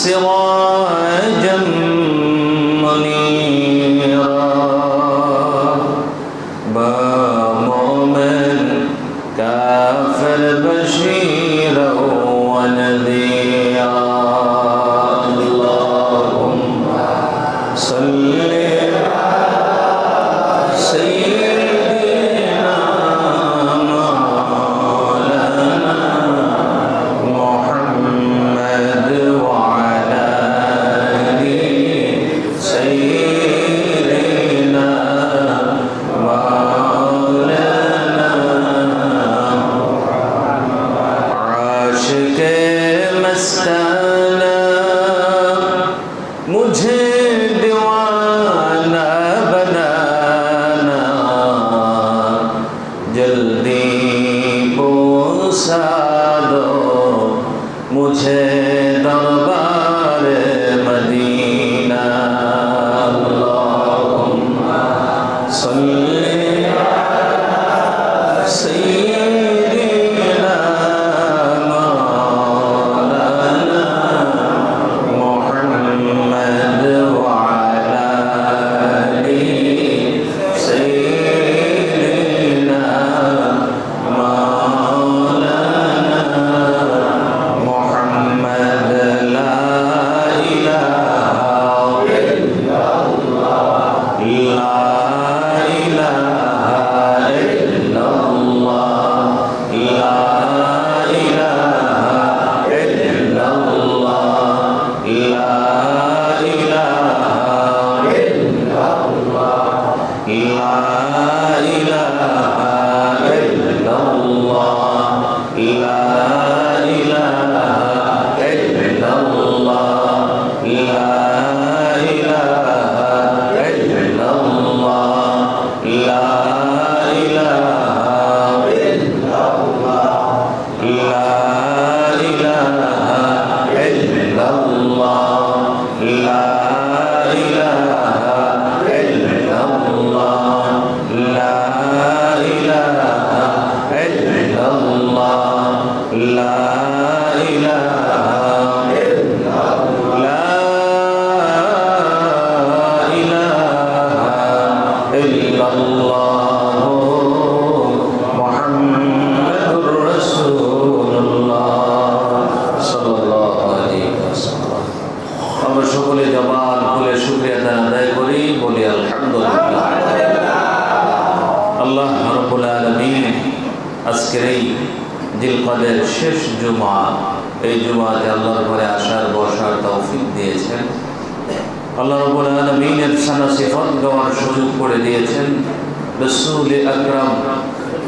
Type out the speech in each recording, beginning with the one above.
الصراط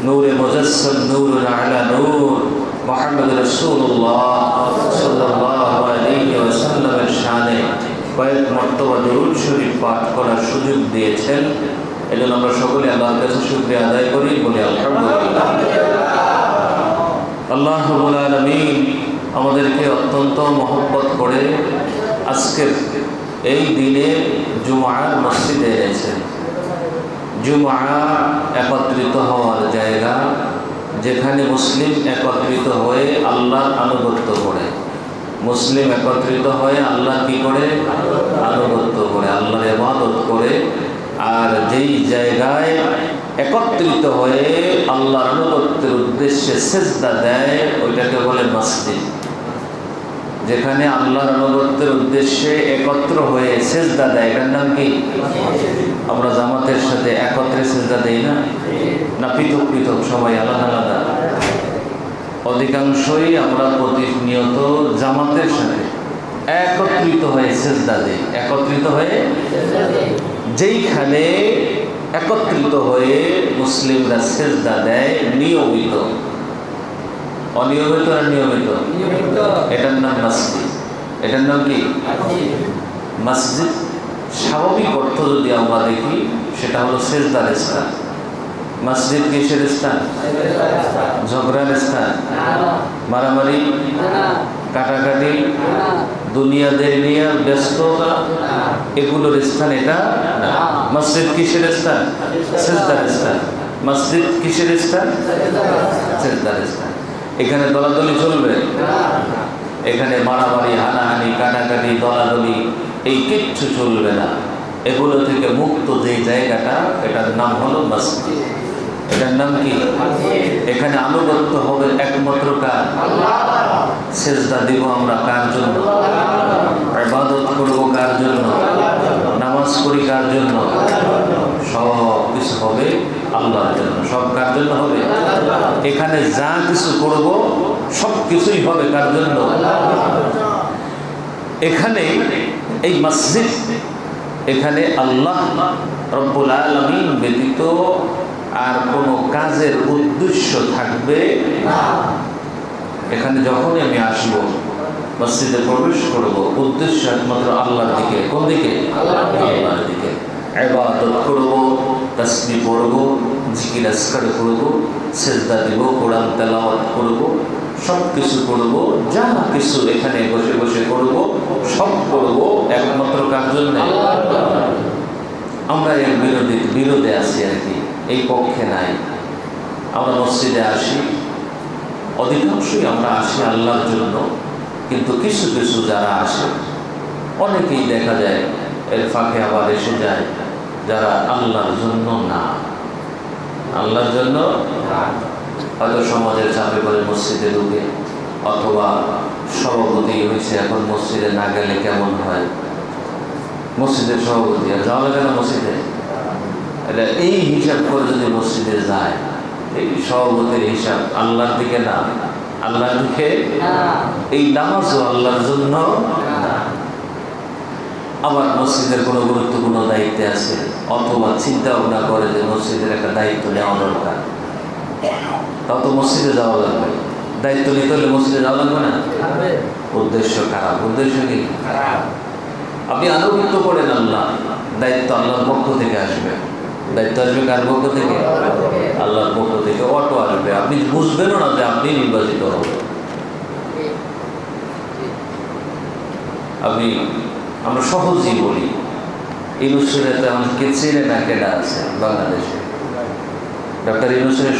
নূরে মুজাসসাম নূর আলা নূর মোহাম্মদ রসুল্লাহ সাল্লাল্লাহু আলাইহি ওয়াসাল্লামের শানে কয়েক মর্তবা দরুদ শরীফ পাঠ করার সুযোগ দিয়েছেন। এজন্য আমরা সকলে আল্লাহর কাছে শুকরিয়া আদায় করি, বলি আলহামদুলিল্লাহ। আল্লাহ রবুল আলমিন আমাদেরকে অত্যন্ত মহব্বত করে আজকের এই দিনে জুমার মসজিদে এনেছেন। জুমা একত্রিত হওয়ার জায়গা যেখানে মুসলিম একত্রিত হয়ে আল্লাহর আনুগত্য করে। মুসলিম একত্রিত হয়ে আল্লাহ কি করে? আনুগত্য করে, আল্লাহর ইবাদত করে। আর যেই জায়গায় একত্রিত হয়ে আল্লাহর আনুগত্যের উদ্দেশ্যে সেজদা দেয়, ওইটাকে বলে মসজিদ। যেখানে আল্লাহর আনুগত্যের উদ্দেশ্যে একত্র হয়ে সেজদা দেয়। এটার নাম কি? আমরা জামাতের সাথে একত্রে সেজদা দেই না? না পৃথক পৃথক, সবাই আলাদা আলাদা? অধিকাংশই আমরা প্রতিনিয়ত জামাতের সাথে একত্রিত হয়ে সেজদা দিই। একত্রিত হয়ে? যেইখানে একত্রিত হয়ে মুসলিমরা সেজদা দেয় নিয়মিত। অনিয়মিত আর নিয়মিত? এটার নাম মসজিদ। এটার নাম কি? মসজিদ। স্বাভাবিক অর্থ যদি আমরা দেখি সেটা হলো শেষদার স্থান। মসজিদ কিসের স্থান? ঝগড়ার স্থান। মারামারি কাটাকাটি দুনিয়াদের নিয়ে ব্যস্ত এগুলোর স্থান এটা। মসজিদ কিসের স্থান? শেষদার স্থান। মসজিদ কিসের স্থান? শেষদার স্থান। এখানে দলাদলি চলবে? এখানে মারামারি, হানাহানি, কাটাকাটি, দলাদলি, এই কিচ্ছু চলবে না। এগুলো থেকে মুক্ত যে জায়গাটা, এটার নাম হলো মসজিদ। এটার নাম কি? এখানে আনুগত্য হবে একমাত্র কার? সেজদা দিব আমরা কার জন্য? ইবাদত করব কার জন্য? নামাজ পড়ি কার জন্য? সব কিছু হবে আল্লাহর জন্য সব কার জন্য হবে? এখানে যা কিছু করব, সব কিছুই হবে কার জন্য? এখানে এই মসজিদ, এখানে আল্লাহ রব্বুল আলমিন ব্যতীত আর কোনো কাজের উদ্দেশ্য থাকবে এখানে যখনই আমি আসব, মসজিদে প্রবেশ করব, উদ্দেশ্য একমাত্র আল্লাহর দিকে, কোন দিকে? আল্লাহর দিকে। এবাদত করব। তসবি পড়ব জিকির আসকার করব সেজদা দিব কোরআন তেলাওয়াত করব সব কিছু করব যা কিছু এখানে বসে বসে করব সব করব একমাত্র কার জন্য আমরা এর বিরোধী বিরোধে আছি আর কি, এই পক্ষে নাই। আমরা মসজিদে আসি। অধিকাংশই আমরা আসি আল্লাহর জন্য, কিন্তু কিছু কিছু যারা আসে, অনেকেই দেখা যায়, এর ফাঁকে আবার এসে যায়। যারা আল্লাহর জন্য না। আল্লাহর জন্য হয়তো সমাজের চাপে করে মসজিদে ঢুকে অথবা সভাপতি হয়েছে এখন মসজিদে না গেলে কেমন হয়? মসজিদের সভাপতি আর যাওয়া লাগে না মসজিদে? এটা এই হিসাব করে যদি মসজিদে যায় এই সভাপতির হিসাব আল্লাহর দিকে না। আল্লাহর দিকে? এই নামাজও আল্লাহর জন্য আবার মসজিদের কোনো গুরুত্বপূর্ণ দায়িত্বে আছে। অথবা চিন্তা ভাবনা করে যে মসজিদের একটা দায়িত্ব নেওয়া দরকার। তাও তো মসজিদে যাওয়া লাগবে। দায়িত্ব নিতে হলে মসজিদে যাওয়া লাগবে না? উদ্দেশ্য খারাপ। উদ্দেশ্য কি? আপনি আনুগত্য করেন আল্লাহ। দায়িত্ব আল্লাহর পক্ষ থেকে আসবে। দায়িত্ব আসবে কার পক্ষ থেকে? আল্লাহর পক্ষ থেকে। অটো আসবে। আপনি বুঝবেনও না যে আপনি নির্বাচিত হবেন। আপনি আমরা সহজেই বলি কে চেনে না আছে বাংলাদেশে? ডক্টর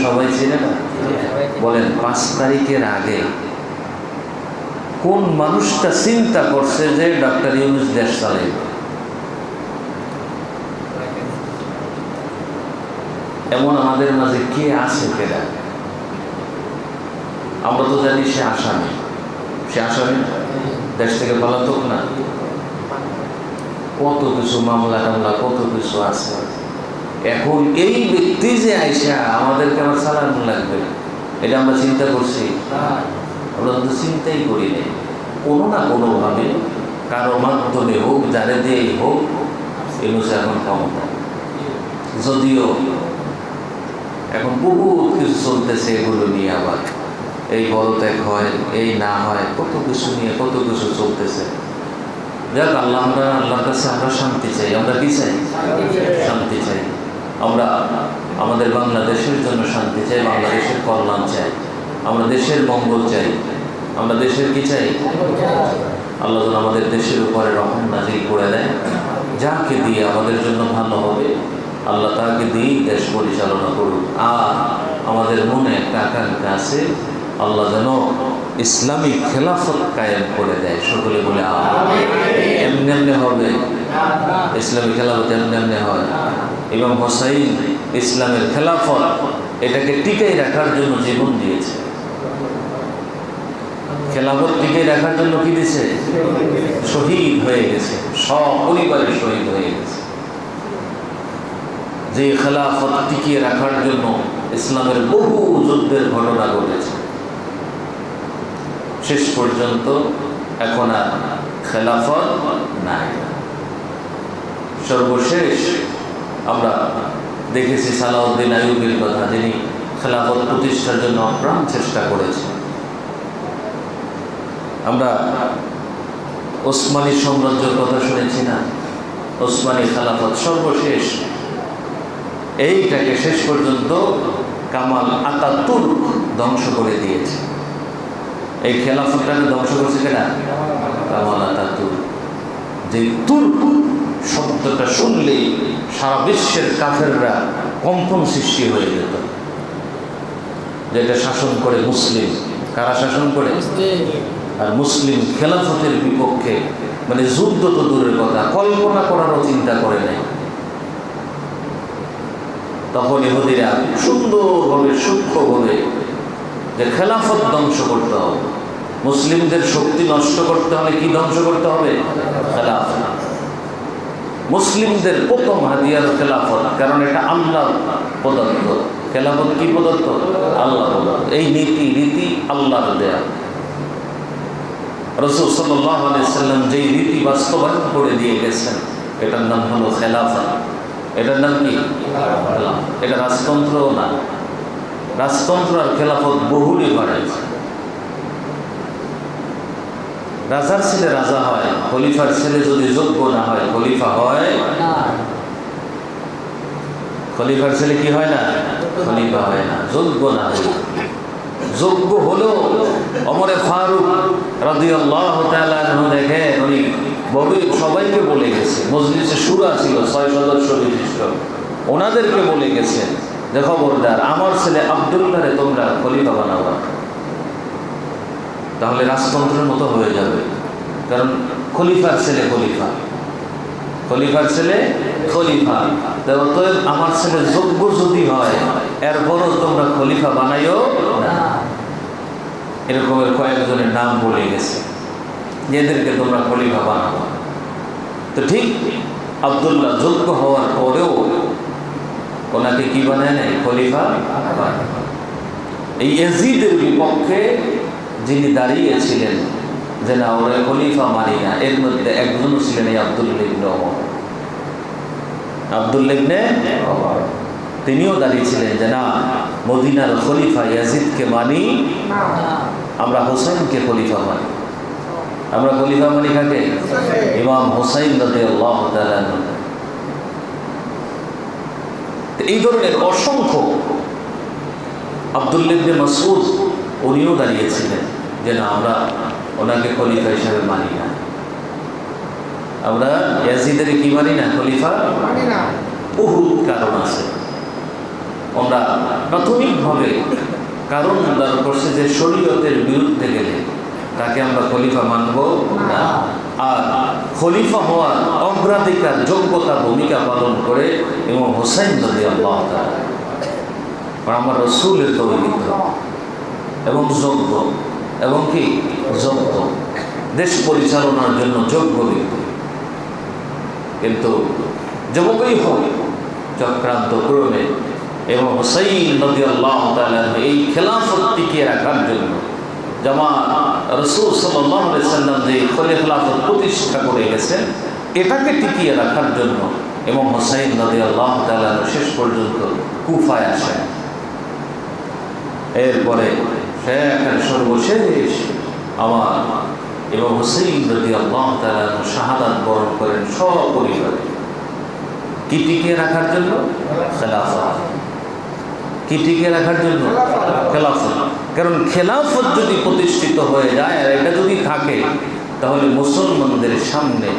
সবাই চেনে না? বলেন, পাঁচ তারিখের আগে কোন মানুষটা চিন্তা করছে যে ডক্টর ইউনুস দেশ এমন আমাদের মাঝে কে আছে কেডা? আমরা তো জানি সে আসামি। সে আসামি দেশ থেকে পলাতক না? কত কিছু মামলা টামলা, কত কিছু আছে। এখন এই ব্যক্তি যে আইসা, আমাদেরকে আমার চালানো লাগবে। এটা আমরা চিন্তা করছি। আমরা তো চিন্তাই করি নাই। কোনো না কোনোভাবে কারও মাধ্যমে হোক, যারে দিয়েই হোক এগুলো এখন ক্ষমতা। যদিও এখন বহুত কিছু চলতেছে এগুলো নিয়ে আবার। এই বলত্যাগ হয়, এই না হয়, কত কিছু নিয়ে কত কিছু চলতেছে। যাক আল্লাহ, আমরা আল্লাহর কাছে আমরা শান্তি চাই। আমরা কি চাই? শান্তি চাই। আমরা আমাদের বাংলাদেশের জন্য শান্তি চাই, বাংলাদেশের কল্যাণ চাই। আমরা দেশের মঙ্গল চাই। আমরা দেশের কি চাই? আল্লাহ যেন আমাদের দেশের উপরে রহম নাজিল করে দেয়। যাকে দিয়ে আমাদের জন্য ভালো হবে, আল্লাহ তাকে দিয়েই দেশ পরিচালনা করুক। আর আমাদের মনে একটা আকাঙ্ক্ষা আছে, আল্লাহ যেন ইসলামিক খেলাফত কায়েম করে দেয়। সকলে বলে এমনি এমনি হবে। ইসলামী খেলাফত এমনি এমনি হয়। ইমাম হোসাইন, ইসলামের খেলাফত এটাকে টিকাই রাখার জন্য জীবন দিয়েছে। খেলাফত টিকাই রাখার জন্য কি দিয়েছে? শহীদ হয়ে গেছে। সপরিবারে শহীদ হয়ে গেছে। যে খেলাফত টিকিয়ে রাখার জন্য ইসলামের বহু যুদ্ধের ঘটনা ঘটেছে। শেষ পর্যন্ত এখন আর খেলাফত নাই। সর্বশেষ আমরা দেখেছি সালাউদ্দিন আইয়ুবের কথা, যিনি খেলাফত প্রতিষ্ঠার জন্য প্রাণ চেষ্টা করেছেন। আমরা ওসমানী সাম্রাজ্যের কথা শুনেছি না? ওসমানী খেলাফত সর্বশেষ এইটাকে শেষ পর্যন্ত কামাল আতাতুর ধ্বংস করে দিয়েছে। এই খেলাফতটাকে ধ্বংস করছে কিনা কামাল আতাতুর যে তুর শব্দটা শুনলেই সারা বিশ্বের কাফেররা কম্পন সৃষ্টি হয়ে যেত। যেটা শাসন করে মুসলিম। কারা শাসন করে? আর মুসলিম খেলাফতের বিপক্ষে মানে যুদ্ধ তো দূরের কথা কল্পনা করারও চিন্তা করে নাই। তখন ইহুদিরা সুন্দরভাবে সূক্ষ্মভাবে যে খেলাফত ধ্বংস করতে হবে মুসলিমদের শক্তি নষ্ট করতে হলে কি ধ্বংস করতে হবে? মুসলিমদের প্রথম হাদিয়ার খেলাফত, কারণ এটা আল্লাহ প্রদত্ত। খেলাফত কি প্রদত্ত? আল্লাহ প্রদত্ত। এই নীতি রীতি আল্লাহর দেয়া। রসুল সাল্লাম যেই রীতি বাস্তবায়ন করে দিয়ে গেছেন, এটার নাম হলো খেলাফত। এটার নাম কি? এটা রাজতন্ত্রও না। রাজতন্ত্র আর খেলাফত বহুলই বাড়াইছে রাজার ছেলে রাজা হয় খলিফার ছেলে যদি যোগ্য না হয় খলিফা হয়? খলিফার ছেলে কি হয় না? খলিফা হয় না যোগ্য না হয়। যোগ্য হলেও অমরে ফারুক দেখেন উনি সবাইকে বলে গেছে। মজলিসে সুরা ছিল ছয় সদস্য বিশিষ্ট ওনাদেরকে বলে গেছে যে খবরদার আমার ছেলে আবদুল্লাহরে তোমরা খলিফা বানাবা। তাহলে রাজতন্ত্রের মতো হয়ে যাবে। কারণ খলিফার ছেলে খলিফা। খলিফার ছেলে খলিফা। অতএব আমার ছেলে যোগ্য যদি হয়, এরপরও তোমরা খলিফা বানাইও না। এরকমের কয়েকজনের নাম বলে গেছে। এদেরকে তোমরা খলিফা বানাবো তো ঠিক আবদুল্লাহ যোগ্য হওয়ার পরেও ওনাকে কি বানায় নাই? খলিফা এই এজিদের বিপক্ষে যিনি দাঁড়িয়েছিলেন যে না, ওরা খলিফা মানি না, এর মধ্যে একজন ছিলেন এই আবদুল্লিবনে অমর আবদুল্লিবনে তিনিও দাঁড়িয়েছিলেন যে না, মদিনার খলিফা ইয়াজিদকে মানি, আমরা হোসেনকে খলিফা মানি। আমরা খলিফা মানি কাকে? ইমাম হোসাইন এই ধরনের অসংখ্য আবদুল্লিবনে মাসুদ উনিও দাঁড়িয়েছিলেন। যে না আমরা ওনাকে খলিফা হিসাবে মানি না। আমরা ইয়াজিদের কি মানি না? খলিফা? বহুত কারণ আছে। আমরা প্রাথমিকভাবে কারণ দাঁড় করছে যে শরীয়তের বিরুদ্ধে গেলে তাকে আমরা খলিফা মানব না। আর খলিফা হওয়ার অগ্রাধিকার যোগ্যতা ভূমিকা পালন করে এবং হোসাইন নদী আল্লাহ আমার রসুলের দৌলিত এবং যোগ্য। এবং কি? যোগ্য দেশ পরিচালনার জন্য যোগ্য ব্যক্তি। কিন্তু যুবকই হোক, চক্রান্ত ক্রমে, এবং হুসাইন নদী আল্লাহ এই খেলাফত টিকিয়ে রাখার জন্য জামা রসুল সাল্লাম যে খলে খেলাফত প্রতিষ্ঠা করে গেছেন, এটাকে টিকিয়ে রাখার জন্য এবং হুসাইন নদী আল্লাহ শেষ পর্যন্ত কুফায় আসেন। এরপরে শেখের সর্বশেষ আমার এবং হুসেইন রদি আল্লাহ তালা শাহাদাত বরণ করেন সপরিবারে কি টিকিয়ে রাখার জন্য? খেলাফত। কি টিকিয়ে রাখার জন্য? খেলাফত। কারণ খেলাফত যদি প্রতিষ্ঠিত হয়ে যায় আর এটা যদি থাকে, তাহলে মুসলমানদের সামনে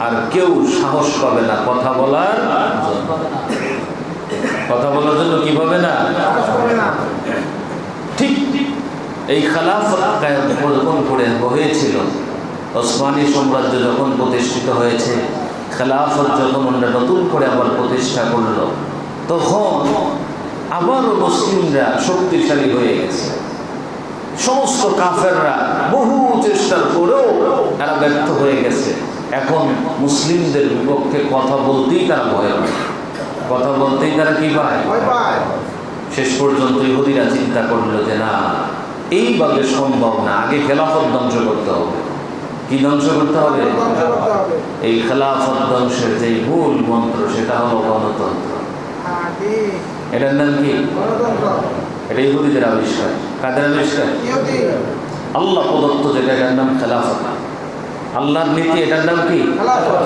আর কেউ সাহস পাবে না কথা বলার কথা বলার জন্য কি পাবে না। এই খেলাফত যখন করে? হয়েছিল। ওসমানী সাম্রাজ্য যখন প্রতিষ্ঠিত হয়েছে খেলাফত যখন ওনারা নতুন করে আবার প্রতিষ্ঠা করল তখন আবারও মুসলিমরা শক্তিশালী হয়ে গেছে। সমস্ত কাফেররা বহু চেষ্টার পরেও তারা ব্যর্থ হয়ে গেছে। এখন মুসলিমদের বিপক্ষে কথা বলতেই তারা ভয় পায়। কথা বলতেই তারা কি পায়? পায়। শেষ পর্যন্ত ইহুদিরা চিন্তা করল যে না এইভাবে সম্ভব না। আগে খেলাফত ধ্বংস করতে হবে। কি ধ্বংস করতে হবে? এই খেলাফত ধ্বংসের যে মূল মন্ত্র, সেটা হলো গণতন্ত্র। এটার নাম কি? এটা ইহুদিদের আবিষ্কার। কাদের আবিষ্কার? আল্লাহ প্রদত্ত যেটা, এটার নাম খেলাফত। আল্লাহর নীতি, এটার নাম কি।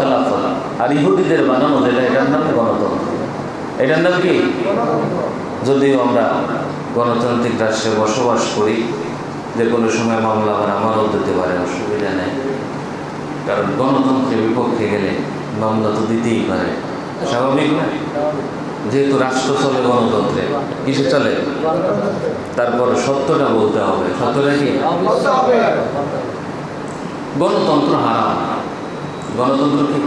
খেলাফত। আর ইহুদিদের বানানো যেটা, এটার নাম গণতন্ত্র। এটার নাম কি? যদিও আমরা গণতান্ত্রিক রাষ্ট্রে বসবাস করি, যে কোনো সময় মামলা আবার আমারও দিতে পারে অসুবিধা নেই। কারণ গণতন্ত্রের বিপক্ষে গেলে মামলা তো দিতেই পারে। স্বাভাবিক না? যেহেতু রাষ্ট্র চলে গণতন্ত্রে, কিসে চলে? তারপর সত্যটা বলতে হবে। সত্যটা কি? গণতন্ত্র হারাম। গণতন্ত্র কি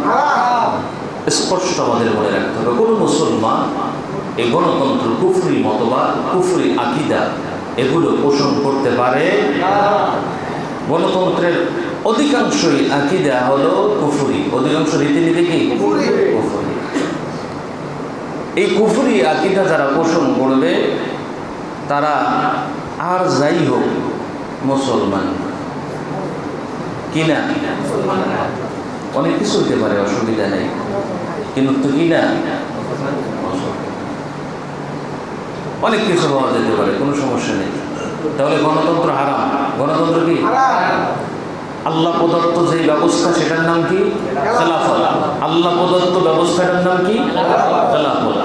স্পষ্ট আমাদের মনে রাখতে হবে। কোনো মুসলমান এই গণতন্ত্র কুফরি মতবাদ কুফরি আকিদা এগুলো পোষণ করতে পারে গণতন্ত্রের অধিকাংশই আকিদা হলো কুফরি। অধিকাংশ রীতিনীতি কি? কুফরি। এই কুফরি আকিদা যারা পোষণ করবে তারা আর যাই হোক মুসলমান। কিনা? অনেক কিছু হতে পারে অসুবিধা নেই। কিন্তু কিনা? কি না অনেক কিছু হওয়া যেতে পারে, কোনো সমস্যা নেই। তাহলে গণতন্ত্র হারাম। গণতন্ত্র কি? আল্লাহ প্রদত্ত যে ব্যবস্থা, সেটার নাম কি? খেলাফত। আল্লাহ প্রদত্ত ব্যবস্থাটার নাম কি? খেলাফত।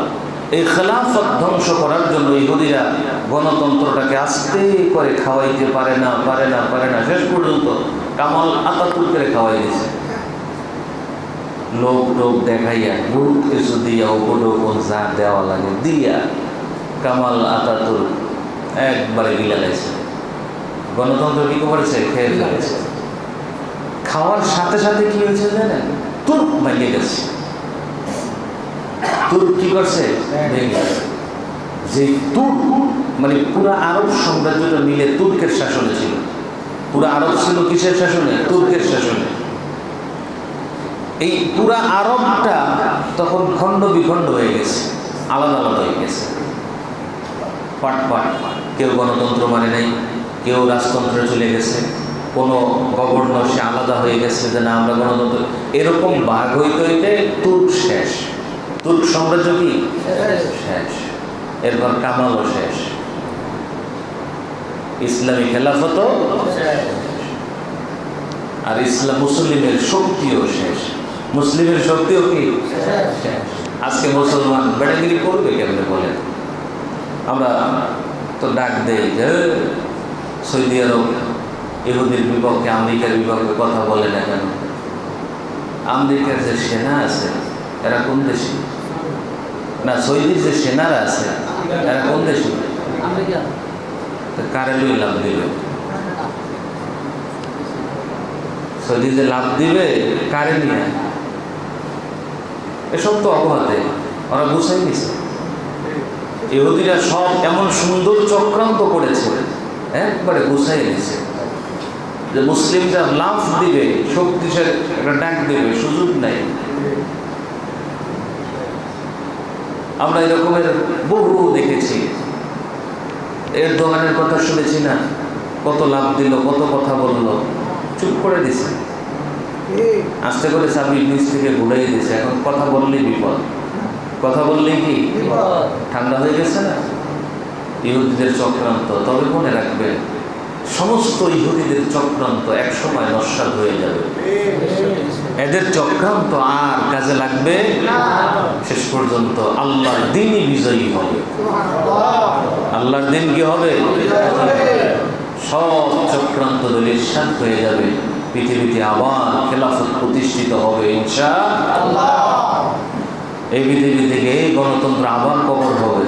এই খেলাফত ধ্বংস করার জন্য ইহুদিরা গণতন্ত্রটাকে আস্তে করে খাওয়াইতে পারে না পারে না পারে না। শেষ পর্যন্ত কামাল আতাতুর্কের খাওয়াই দিয়েছে। লোক টোক দেখাইয়া, বহুত কিছু দিয়া উপটোকন যা দেওয়া লাগে, দিয়া। কামাল আতাতুর একবারে গিলা গিলালাইছে গণতন্ত্র কি করেছে? খেয়ে ফেলেছে। খাওয়ার সাথে সাথে কি হয়েছে জানেন? তুর্ক ভেঙে গেছে। তুর্ক কি করছে? ভেঙে যে তুর্ক মানে পুরা আরব সাম্রাজ্যটা মিলে তুর্কের শাসনে ছিল। পুরা আরব ছিল কিসের শাসনে? তুর্কের শাসনে। এই পুরা আরবটা তখন খণ্ড বিখণ্ড হয়ে গেছে, আলাদা আলাদা হয়ে গেছে। পাট পাট। কেউ গণতন্ত্র মানে নাই, কেউ রাজতন্ত্রে চলে গেছে। কোনো গভর্নর সে আলাদা হয়ে গেছে যে না, আমরা গণতন্ত্র। এরকম বাঘ হইতে হইতে তুর্ক শেষ। তুর্ক সাম্রাজ্য কি? শেষ। এরপর কামালও শেষ। ইসলামী খেলাফত আর ইসলাম মুসলিমের শক্তিও শেষ। মুসলিমের শক্তিও কি? আজকে মুসলমান বেড়াগিরি করবে কেমনে বলেন? আমরা তো ডাক দেই যে সৌদি আরব ইহুদির বিপক্ষে আমেরিকার বিপক্ষে কথা বলে না কেন? আমেরিকার যে সেনা আছে এরা কোন দেশি? না সৌদির যে সেনারা আছে এরা কোন দেশি? কারে লই লাভ দিবে? সৌদি যে লাভ দিবে কারে নিয়ে? এসব তো অবহাতে ওরা বুঝাই নিছে। ইহুদিরা সব এমন সুন্দর চক্রান্ত করেছে, একবারে গুছাই নিছে যে মুসলিমরা লাভ দিবে, শক্তিশালী একটা ডাক দিবে, সুযোগ নাই। আমরা এরকমের বহু দেখেছি। এর দোকানের কথা শুনেছি না? কত লাভ দিল, কত কথা বলল। চুপ করে দিছে। আস্তে করে চাবি নিচ থেকে ঘুরাই দিছে। এখন কথা বললেই বিপদ। কথা বললেই কি। ঠান্ডা হয়ে গেছে না? ইহুদিদের চক্রান্ত, তবে মনে রাখবেন সমস্ত ইহুদিদের চক্রান্ত একসময় নস্বাদ হয়ে যাবে। এদের চক্রান্ত আর কাজে লাগবে? শেষ পর্যন্ত আল্লাহর দিনই বিজয়ী হবে। আল্লাহর দিন কি হবে। সব চক্রান্ত দলের সাত হয়ে যাবে। পৃথিবীতে আবার খেলাফত প্রতিষ্ঠিত হবে ইনশা এই পৃথিবী থেকে এই গণতন্ত্র আবার কবর হবে।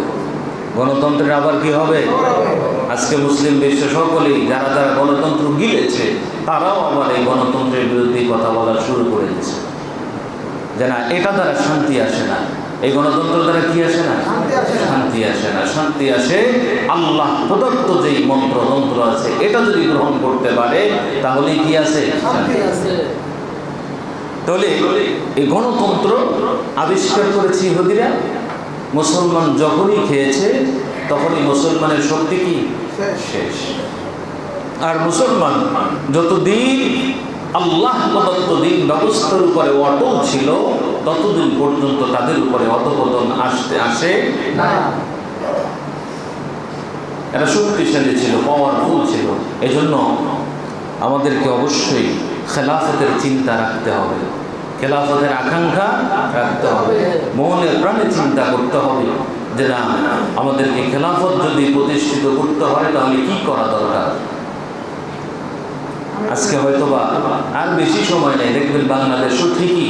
গণতন্ত্রের আবার কি হবে? আজকে মুসলিম বিশ্ব সকলেই, যারা যারা গণতন্ত্র গিলেছে, তারাও আবার এই গণতন্ত্রের বিরুদ্ধে কথা বলা শুরু করে দিয়েছে। যে না, এটা দ্বারা শান্তি আসে না। এই গণতন্ত্র দ্বারা কি আসে না? শান্তি আসে না। শান্তি আসে আল্লাহ প্রদত্ত যেই মন্ত্র তন্ত্র আছে, এটা যদি গ্রহণ করতে পারে, তাহলে কি আছে? শান্তি আছে তাহলে এই গণতন্ত্র আবিষ্কার করেছে ইহুদিরা। মুসলমান যখনই খেয়েছে, তখনই মুসলমানের শক্তি কি? শেষ। আর মুসলমান যতদিন আল্লাহ প্রদত্ত দিন ব্যবস্থার উপরে অটল ছিল, ততদিন পর্যন্ত তাদের উপরে অধপতন আসতে আসে না শক্তিশালী ছিল পাওয়ারফুল ছিল। এজন্য আমাদেরকে অবশ্যই খেলাফতের চিন্তা রাখতে হবে। খেলাফতের আকাঙ্ক্ষা রাখতে হবে। মনে প্রাণে চিন্তা করতে হবে যে, না, আমাদেরকে খেলাফত যদি প্রতিষ্ঠিত করতে হয়, তাহলে কি করা দরকার? আজকে হয়তো বা আর বেশি সময় নেই। দেখবেন বাংলাদেশও ঠিকই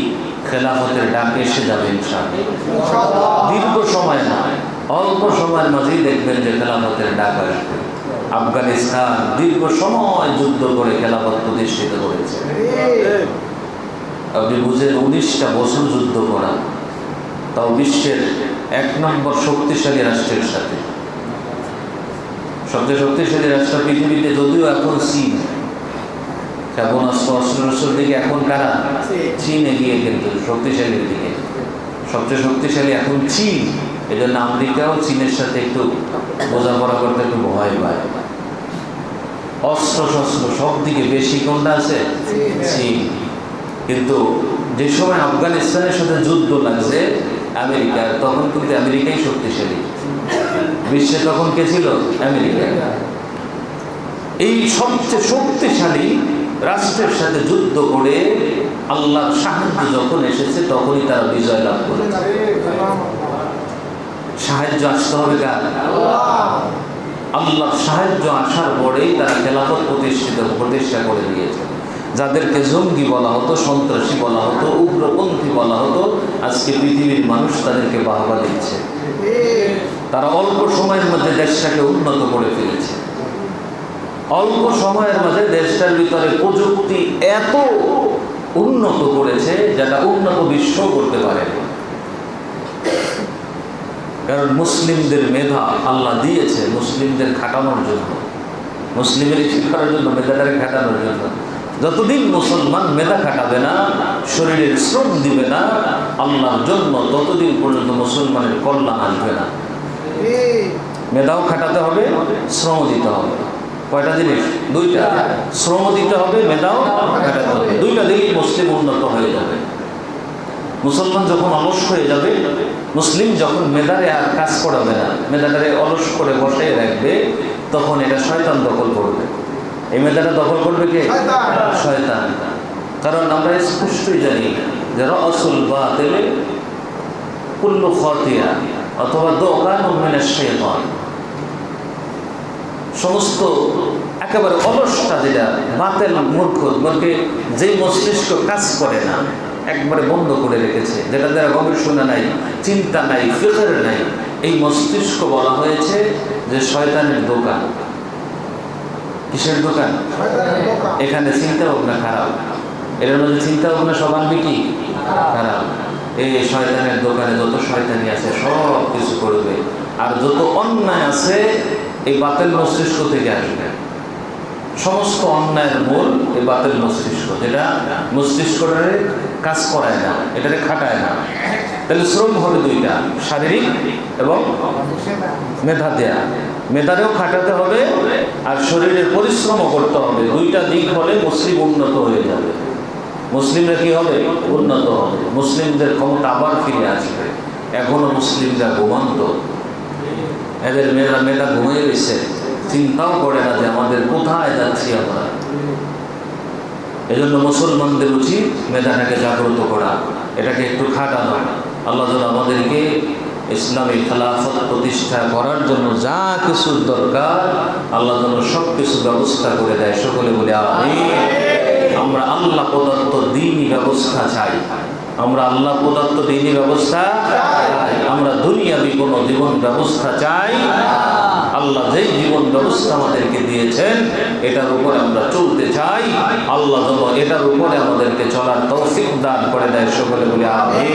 খেলাফতের ডাক এসে যাবে দীর্ঘ সময় নয় অল্প সময়ের মাঝেই দেখবেন যে খেলাফতের ডাক আসবে। আফগানিস্তান দীর্ঘ সময় যুদ্ধ করে খেলাফত প্রতিষ্ঠিত করেছে। আপনি বুঝেন, উনিশটা বছর যুদ্ধ করা। তাও বিশ্বের এক নম্বর শক্তিশালী রাষ্ট্রের সাথে। সবচেয়ে শক্তিশালী রাষ্ট্র পৃথিবীতে যদিও এখন চীন। ক্ষেপণাস্ত্র অস্ত্র দিকে এখন কারা? চীন এগিয়ে কিন্তু শক্তিশালীর দিকে। সবচেয়ে শক্তিশালী এখন চীন। এই জন্য আমেরিকাও চীনের সাথে একটু বোঝাপড়া করতে একটু ভয় পায়। অস্ত্র শস্ত্র সব দিকে বেশি কোনটা আছে? চীন। কিন্তু যে সময় আফগানিস্তানের সাথে যুদ্ধ লাগছে আমেরিকার তখন কিন্তু আমেরিকাই শক্তিশালী। বিশ্বে তখন কে ছিল? আমেরিকা। এই সবচেয়ে শক্তিশালী রাষ্ট্রের সাথে যুদ্ধ করে আল্লাহর সাহায্য যখন এসেছে তখনই তারা বিজয় লাভ করেছে। সাহায্য আসতে হবে কার? আল্লাহ। আল্লাহর সাহায্য আসার পরেই তারা খেলাফত প্রতিষ্ঠিত প্রতিষ্ঠা করে দিয়েছে। যাদেরকে জঙ্গি বলা হতো, সন্ত্রাসী বলা হতো, উগ্রপন্থী বলা হতো, আজকে পৃথিবীর মানুষ তাদেরকে বাহবা দিচ্ছে। তারা অল্প সময়ের মধ্যে দেশটাকে উন্নত করে ফেলেছে। অল্প সময়ের মধ্যে দেশটার ভিতরে প্রযুক্তি এত উন্নত করেছে, যেটা উন্নত বিশ্ব করতে পারে কারণ মুসলিমদের মেধা আল্লাহ দিয়েছে মুসলিমদের খাটানোর জন্য। মুসলিমের শিক্ষার জন্য, মেধাটাকে খাটানোর জন্য। যতদিন মুসলমান মেধা খাটাবে না, শরীরের শ্রম দিবে না, আল্লাহর জন্য ততদিন পর্যন্ত মুসলমানের কল্যাণ আসবে না। মেধাও খাটাতে হবে শ্রম দিতে হবে। কয়টা জিনিস? দুইটা। শ্রম দিতে হবে, মেধাও খাটাতে হবে। দুইটা দিলেই মুসলিম উন্নত হয়ে যাবে। মুসলমান যখন অলস হয়ে যাবে মুসলিম যখন মেধারে আর কাজ করাবে না মেধাটারে অলস করে বসে রাখবে তখন এটা শয়তান দখল করবে। এই মেধাটা দখল করবে কে? শয়তান। কারণ আমরা স্পষ্টই জানি যে রসুল বা তেলে কুল্লু খতিয়া অথবা দোকান মিনাশ শাইতান। সমস্ত একেবারে অলসটা যেটা বাতেল মূর্খ মূর্খে যে মস্তিষ্ক কাজ করে না একবারে বন্ধ করে রেখেছে যেটা দ্বারা গবেষণা নাই, চিন্তা নাই, ফিকর নাই। এই মস্তিষ্ক বলা হয়েছে যে শয়তানের দোকান। কিসের দোকান? এখানে চিন্তা ভাবনা খারাপ। এর মধ্যে চিন্তা ভাবনা সব আনবে কি? খারাপ। এই শয়তানের দোকানে যত শয়তানি আছে, সব কিছু করবে। আর যত অন্যায় আছে, এই বাতেল মস্তিষ্ক থেকে আসবে। সমস্ত অন্যায়ের মূল এ বাতেল মস্তিষ্ক, যেটা মস্তিষ্কটারে কাজ করায় না, এটারে খাটায় না। তাহলে শ্রম হবে দুইটা, শারীরিক এবং মেধা দেয়া। মেধারেও খাটাতে হবে আর শরীরের পরিশ্রমও করতে হবে। দুইটা দিক হলে মুসলিম উন্নত হয়ে যাবে। মুসলিমরা কি হবে? উন্নত হবে। মুসলিমদের ক্ষমতা আবার ফিরে আসবে। এখনও মুসলিমরা ঘুমন্ত। এদের মেয়েরা মেয়েরা ঘুমিয়ে গেছে চিন্তাও করে না যে আমাদের কোথায় যাচ্ছি আমরা। এজন্য মুসলমানদের উচিত মেধাটাকে জাগ্রত করা, এটাকে একটু খাটানো। আল্লাহ যেন আমাদেরকে ইসলামী খেলাফত প্রতিষ্ঠা করার জন্য যা কিছু দরকার, আল্লাহ যেন সব কিছু ব্যবস্থা করে দেয়। সকলে বলে আমি আমরা আল্লাহ প্রদত্ত দিনই ব্যবস্থা চাই। আমরা আল্লাহ প্রদত্ত দিনই ব্যবস্থা আমরা দুনিয়াবি কোনো জীবন ব্যবস্থা চাই। আল্লাহ যে জীবন ব্যবস্থা আমাদেরকে দিয়েছেন, এটার উপরে আমরা চলতে চাই। আল্লাহ এটার উপরে আমাদেরকে চলার তৌফিক দান করে দেয় সকলে বলে আমি